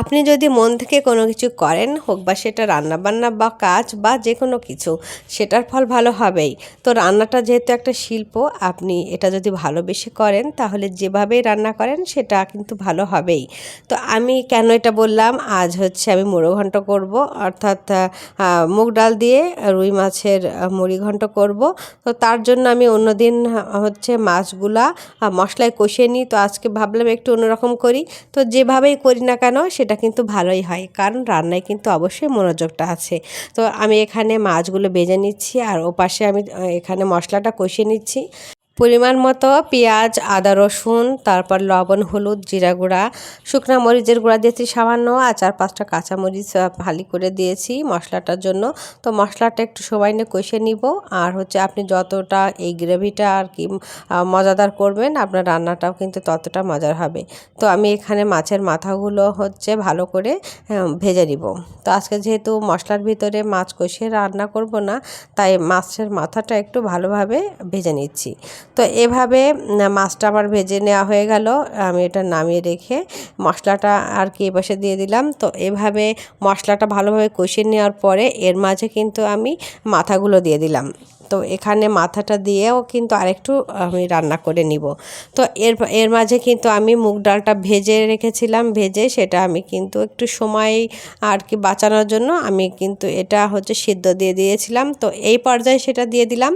আপনি যদি মন থেকে কোনো কিছু করেন হোক বা সেটা রান্নাবান্না বা কাজ বা যে কোনো কিছু সেটার ফল ভালো হবেই। তো রান্নাটা যেহেতু একটা শিল্প আপনি এটা যদি ভালোবেসে করেন তাহলে যেভাবেই রান্না করেন সেটা কিন্তু ভালো হবেই। তো আমি কেন এটা বললাম? আজ হচ্ছে আমি মুড়ো ঘন্ট করব অর্থাৎ মুগ ডাল দিয়ে রুই মাছের আহ, মুড়ি ঘন্ট করব। তো তার জন্য আমি অন্যদিন হচ্ছে মাছগুলা মশলায় কষিয়ে নিই। তো আজকে ভাবলাম একটু অন্যরকম করি। তো যেভাবেই করি না কেন সেটা কিন্তু ভালোই হয়। কারণ রান্নায় কিন্তু অবশ্যই মনোযোগটা আছে। তো আমি এখানে মাছগুলো বেজে নিচ্ছি আর ওপাশে আমি এখানে মশলাটা কষিয়ে নিচ্ছি। পরিমাণ মতো পেঁয়াজ, আদা, রসুন, তারপর লবণ, হলুদ, জিরা গুঁড়া, শুকনা মরিচের গুঁড়া দিয়েছি সামান্য, আর চার পাঁচটা কাঁচামরিচ ফালি করে দিয়েছি মশলাটার জন্য। তো মশলাটা একটু সময় নিয়ে কষে নিব। আর হচ্ছে আপনি যতটা এই গ্রেভিটা আর কি মজাদার করবেন, আপনার রান্নাটাও কিন্তু ততটা মজার হবে। তো আমি এখানে মাছের মাথাগুলো হচ্ছে ভালো করে ভেজে নিব। তো আজকে যেহেতু মশলার ভিতরে মাছ কষিয়ে রান্না করব না, তাই মাছের মাথাটা একটু ভালোভাবে ভেজে নিচ্ছি। তো এভাবে মাছটা আমার ভেজে নেওয়া হয়ে গেল। আমি এটা নামিয়ে রেখে মশলাটা আর কি এপাশে দিয়ে দিলাম। তো এভাবে মশলাটা ভালোভাবে কষিয়ে নেওয়ার পরে এর মাঝে কিন্তু আমি মাথাগুলো দিয়ে দিলাম। তো এখানে মাথাটা দিয়েও কিন্তু আরেকটু আমি রান্না করে নিব। তো এর এর মাঝে কিন্তু আমি মুগ ডালটা ভেজে রেখেছিলাম ভেজে সেটা আমি কিন্তু একটু সময় আর কি বাঁচানোর জন্য আমি কিন্তু এটা হচ্ছে সিদ্ধ দিয়ে দিয়েছিলাম। তো এই পর্যায়ে সেটা দিয়ে দিলাম।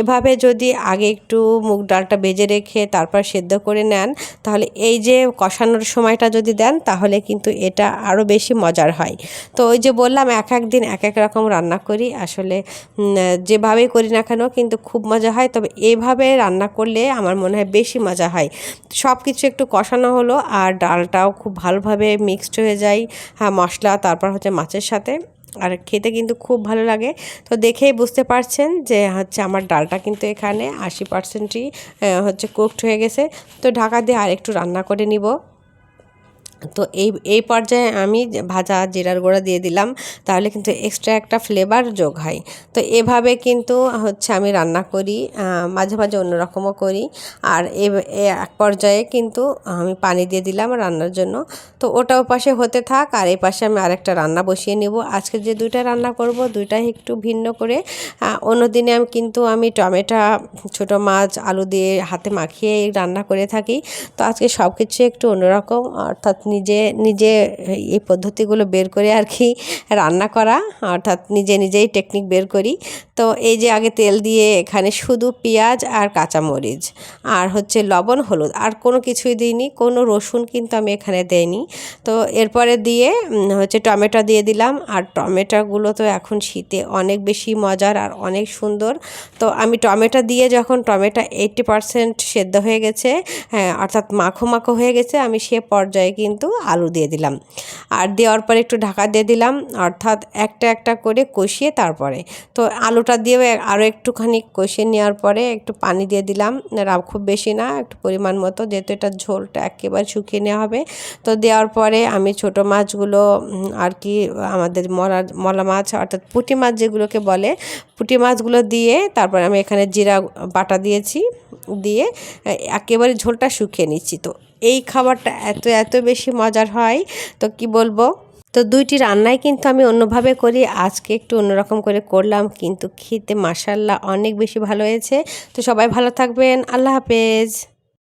এভাবে যদি আগে একটু মুগ ডালটা ভেজে রেখে তারপর সেদ্ধ করে নেন তাহলে এই যে কষানোর সময়টা যদি দেন তাহলে কিন্তু এটা আরও বেশি মজার হয়। তো ওই যে বললাম এক এক দিন এক এক রকম রান্না করি। আসলে উম, যেভাবেই করি না কেন, কিন্তু খুব মজা হয়। তবে এভাবে রান্না করলে আমার মনে হয় বেশি মজা হয়। সব কিছু একটু কষানো হলো আর ডালটাও খুব ভালোভাবে মিক্সড হয়ে যায়। হ্যাঁ মশলা, তারপর হচ্ছে মাছের সাথে। আর খেতে কিন্তু খুব ভালো লাগে। তো দেখেই বুঝতে পারছেন যে হচ্ছে আমার ডালটা কিন্তু এখানে আশি পার্সেন্টই হচ্ছে কুকড হয়ে গেছে। তো ঢাকা দিয়ে আরেকটু রান্না করে নিব। তো এই এই পর্যায়ে আমি ভাজা জিরার গুঁড়া দিয়ে দিলাম তাহলে কিন্তু এক্সট্রা একটা ফ্লেভার যোগ হয়। তো এভাবে কিন্তু হচ্ছে আমি রান্না করি মাঝে মাঝে অন্যরকমও করি। আর এক পর্যায়ে কিন্তু আমি পানি দিয়ে দিলাম রান্নার জন্য। তো ওটা পাশে হতে থাক আর এই পাশে আমি আরেকটা রান্না বসিয়ে নেব। আজকে যে দুইটা রান্না করব দুইটাই একটু ভিন্ন করে। আহ, অন্যদিনে আমি কিন্তু আমি টমেটো ছোট মাছ আলু দিয়ে হাতে মাখিয়ে রান্না করে থাকি। তো আজকে সব কিছু একটু অন্যরকম অর্থাৎ নিজে নিজে এই পদ্ধতিগুলো বের করে আর কি রান্না করা, অর্থাৎ নিজে নিজেই টেকনিক বের করি। তো এই যে আগে তেল দিয়ে এখানে শুধু পেঁয়াজ আর কাঁচামরিচ, আর হচ্ছে লবণ, হলুদ, আর কোনো কিছুই দিইনি, কোনো রসুন কিন্তু আমি এখানে দেইনি। তো এরপরে দিয়ে হচ্ছে টমেটো দিয়ে দিলাম, আর টমেটোগুলো তো এখন শীতে অনেক বেশি মজার আর অনেক সুন্দর। তো আমি টমেটো দিয়ে যখন টমেটো এইটটি পারসেন্ট সেদ্ধ হয়ে গেছে হ্যাঁ অর্থাৎ মাখো মাখো হয়ে গেছে, আমি সে পর্যায়ে কিন্তু আলু দিয়ে দিলাম। আর দেওয়ার পরে একটু ঢাকা দিয়ে দিলাম, অর্থাৎ একটা একটা করে কষিয়ে তারপরে। তো আলুটা দিয়েও আরও একটুখানি কষিয়ে নেওয়ার পরে একটু পানি দিয়ে দিলাম। খুব বেশি না, একটু পরিমাণ মতো, যেহেতু এটা ঝোলটা একেবারে শুকিয়ে নেওয়া হবে। তো দেওয়ার পরে আমি ছোট মাছগুলো আর কি, আমাদের মলা মলা মাছ, অর্থাৎ পুঁটি মাছ যেগুলোকে বলে, পুঁটি মাছগুলো দিয়ে তারপরে আমি এখানে জিরা বাটা দিয়েছি। দিয়ে একেবারে ঝোলটা শুকিয়ে নিচ্ছি। তো এই খাবারটা এত এত বেশি মজার হয়, তো কি বলব? তো দুইটি রান্নাই কিন্তু আমি অন্যভাবে করি, আজকে একটু অন্যরকম করে করলাম, কিন্তু খেতে মাসাল্লাহ অনেক বেশি ভালো হয়েছে। তো সবাই ভালো থাকবেন, আল্লাহ হাফেজ।